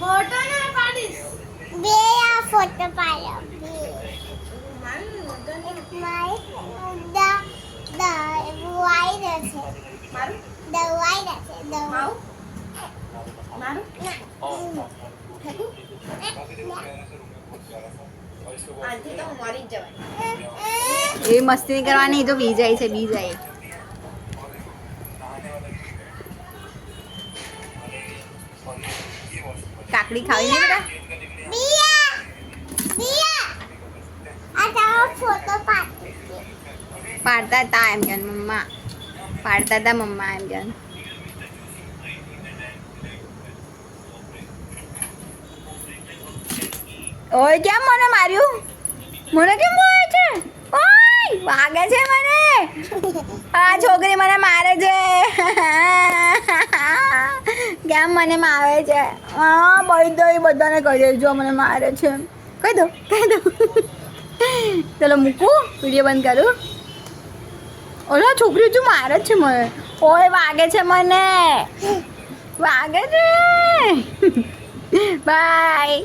Photo ના પાડીશ. બે આ ફોટો પાડો એ મસ્તી કરવાની તો બી જાય છે બી જાય. કાકડી ખાવી નહીં બેટા બિયા બિયા આ તારો ફોટો પાડ પાડતા હતા એમ કે મમ્મા પાડતા હતા મમ્મા એમ કે. ઓય કેમ મને માર્યું? મને કેમ મારે છે? ઓય વાગે છે મને. આ છોકરી મને મારે છે કેમ મને મારે છે. હા બધો એ બધાને કહી દેજો મને મારે છે. કહી દો કહી દો. ચલો મૂકું, વીડિયો બંધ કરું. ઓલા છોકરી જો મારે છે મને. ઓય, વાગે છે મને. વાગે છે. બાય.